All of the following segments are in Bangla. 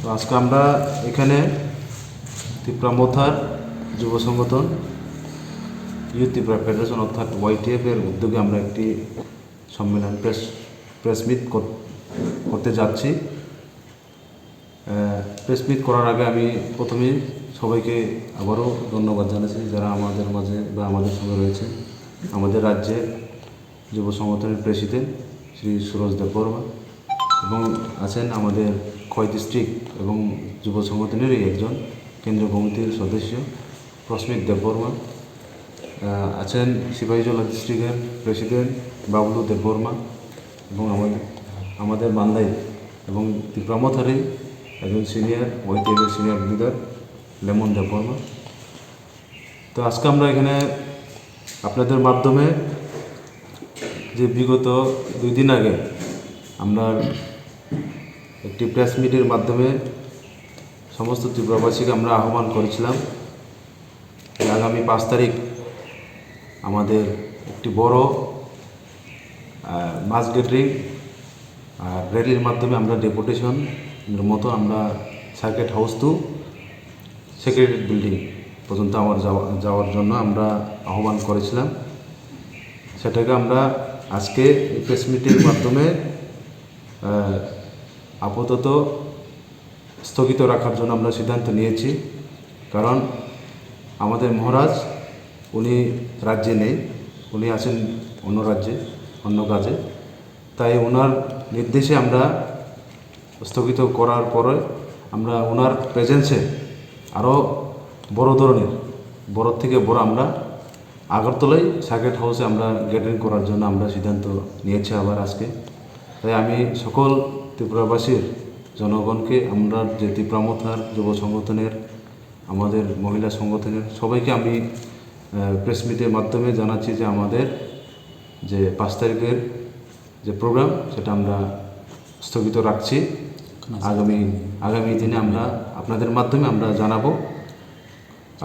তো আজকে আমরা এখানে ত্রিপুরা মোথার যুব সংগঠন ইউথ ত্রিপুরা ফেডারেশন অর্থাৎ ওয়াইটিএফ এর উদ্যোগে আমরা একটি সম্মেলন, প্রেস প্রেস মিট করতে যাচ্ছি। প্রেস মিট করার আগে আমি প্রথমেই সবাইকে আবারও ধন্যবাদ জানাচ্ছি যারা আমাদের মাঝে বা আমাদের সঙ্গে রয়েছে। আমাদের রাজ্যের যুব সংগঠনের প্রেসিডেন্ট শ্রী সুরজ দেববর্মা এবং আছেন আমাদের খয় ডিস্ট্রিক্ট এবং যুব সংগঠনেরই একজন কেন্দ্রীয় কমিটির সদস্য প্রস্মিত দেববর্মা। আছেন সিপাহীজলা ডিস্ট্রিক্টের প্রেসিডেন্ট বাবলু দেববর্মা এবং আমাদের আমাদের বান্দাই এবং ত্রিপ্রামথারে একজন সিনিয়র ওয়াইটিএফের সিনিয়র লিডার লেমন দেববর্মা। তো আজকে আমরা এখানে আপনাদের মাধ্যমে যে বিগত দুই দিন আগে আমরা একটি প্রেস মিটের মাধ্যমে সমস্ত ত্রিপুরাবাসীকে আমরা আহ্বান করেছিলাম আগামী পাঁচ তারিখ আমাদের একটি বড় মাস গ্যাদারিং আর র্যালির মাধ্যমে আমরা ডেপুটেশন মতো আমরা circuit house to secretary building পর্যন্ত আমার যাওয়া, যাওয়ার জন্য আমরা আহ্বান করেছিলাম। সেটাকে আমরা আজকে প্রেস মিটের মাধ্যমে আপাতত স্থগিত রাখার জন্য আমরা সিদ্ধান্ত নিয়েছি, কারণ আমাদের মহারাজ, উনি রাজ্যে নেই, উনি আছেন অন্য রাজ্যে, অন্য কাজে। তাই ওনার নির্দেশে আমরা স্থগিত করার পরে আমরা ওনার প্রেজেন্সে আরও বড় ধরনের, বড় থেকে বড় আমরা আগরতলায় সার্কিট হাউসে আমরা গ্যাদারিং করার জন্য আমরা সিদ্ধান্ত নিয়েছি আবার আজকে। তাই আমি সকল ত্রিপুরাবাসীর জনগণকে আমরা যে ত্রিপুরামথার যুব সংগঠনের আমাদের মহিলা সংগঠনের সবাইকে আমি প্রেস মিটের মাধ্যমে জানাচ্ছি যে আমাদের যে পাঁচ তারিখের যে প্রোগ্রাম সেটা আমরা স্থগিত রাখছি। আগামী আগামী দিনে আমরা আপনাদের মাধ্যমে আমরা জানাব।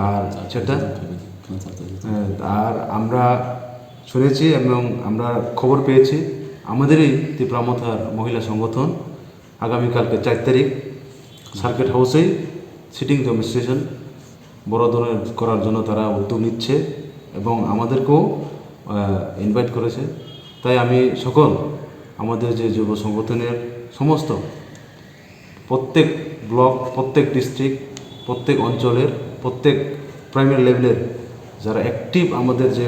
আর সেটা আর আমরা শুনেছি এবং আমরা খবর পেয়েছি আমাদেরই ত্রিপুরামথার মহিলা সংগঠন আগামীকালকে চার তারিখ সার্কিট হাউসেই সিটিং ডেমনস্ট্রেশন বড় ধরনের করার জন্য তারা উদ্যোগ নিচ্ছে এবং আমাদেরকেও ইনভাইট করেছে। তাই আমি সকল আমাদের যে যুব সংগঠনের সমস্ত প্রত্যেক ব্লক প্রত্যেক ডিস্ট্রিক্ট প্রত্যেক অঞ্চলের, প্রত্যেক প্রাইমারি লেভেলের যারা অ্যাক্টিভ আমাদের যে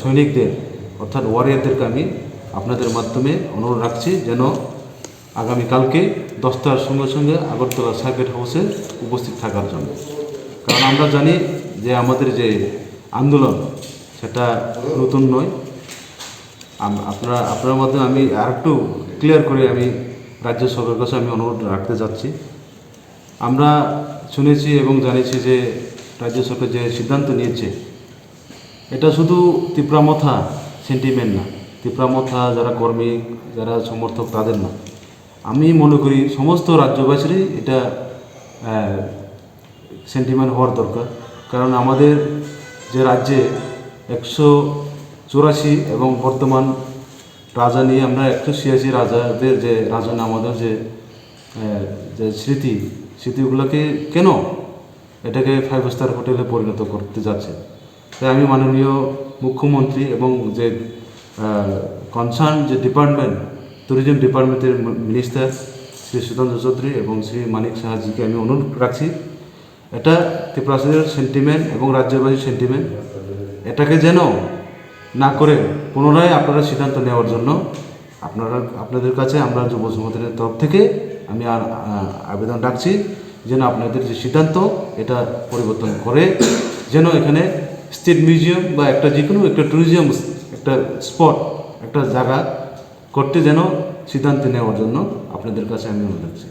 সৈনিকদের অর্থাৎ ওয়ারিয়ারদেরকে আমি আপনাদের মাধ্যমে অনুরোধ রাখছি যেন আগামীকালকে দশটার সঙ্গে সঙ্গে আগরতলা সার্কিট হাউসে উপস্থিত থাকার জন্য। কারণ আমরা জানি যে আমাদের যে আন্দোলন, সেটা নতুন নয়। আপনারা আপনার মাধ্যমে আমি আরেকটু ক্লিয়ার করে আমি রাজ্য সরকারের কাছে আমি অনুরোধ রাখতে যাচ্ছি। আমরা শুনেছি এবং জানিয়েছি যে রাজ্য সরকার যে সিদ্ধান্ত নিয়েছে, এটা শুধু ত্রিপুরামথা সেন্টিমেন্ট না। ত্রিপুরামথা যারা কর্মী, যারা সমর্থক তাদের না। আমি মনে করি সমস্ত রাজ্যবাসীরই এটা সেন্টিমেন্ট হওয়ার দরকার। কারণ আমাদের যে রাজ্যে একশো চুরাশি এবং বর্তমান রাজা নিয়ে আমরা একশো ছিয়াশি রাজাদের যে রাজা আমাদের যে যে স্মৃতি, স্মৃতিগুলোকে কেন এটাকে ফাইভ স্টার হোটেলে পরিণত করতে যাচ্ছে? তাই আমি মাননীয় মুখ্যমন্ত্রী এবং যে কনসার্ন যে ডিপার্টমেন্ট ট্যুরিজম ডিপার্টমেন্টের মিনিস্টার শ্রী সুধান্ত চৌধুরী এবং শ্রী মানিক সাহাজিকে আমি অনুরোধ রাখছি, এটা ত্রিপুরাসের সেন্টিমেন্ট এবং রাজ্যবাসীর সেন্টিমেন্ট এটাকে যেন না করে পুনরায় আপনারা সিদ্ধান্ত নেওয়ার জন্য, আপনারা, আপনাদের কাছে আমরা যুব সংগঠনের তরফ থেকে আমি আর আবেদন রাখছি, যেন আপনাদের যে সিদ্ধান্ত, এটা পরিবর্তন করে, যেন এখানে স্টেট মিউজিয়াম বা একটা যে কোনো একটা ট্যুরিজম একটা স্পট একটা জায়গা করতে যেন সিদ্ধান্ত নেওয়ার জন্য আপনাদের কাছে আমি অনুরোধ রাখছি